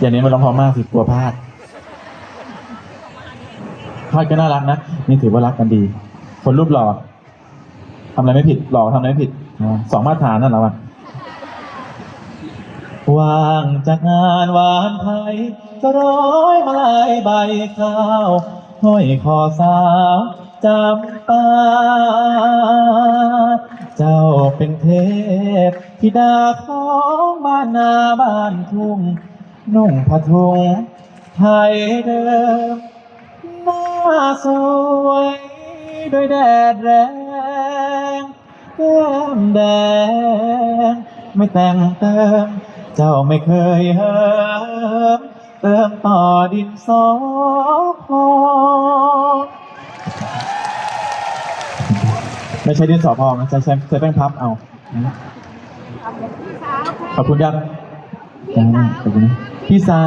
อย่างนี้มันร้องพอมากสิกลัวพลาดพลาดก็น่ารักนะนี่ถือว่ารักกันดี คนรูปหล่อทำอะไรไม่ผิดหล่อทำอะไรไม่ผิดสองมาตรฐานนั่นแหละวันว่างจากงานหวานไทยจะร้อยมาลายใบข้าวห้อยคอสาวจำปาเจ้าเป็นเทพธิดาของบ้านนาบ้านทุ่ง นุ่งผ้าถุงไทยเดิมหน้าสวยด้วยแดดแรงแก้มแดง ไม่แต่งเติม เจ้าไม่เคยเหิมเติมต่อดินสอพอไม่ใช่ดินสอพองนะใช้ใช้ใช้แป้งพับเอา ขอบคุณครับ จ้าขอบคุณนะพี่ซา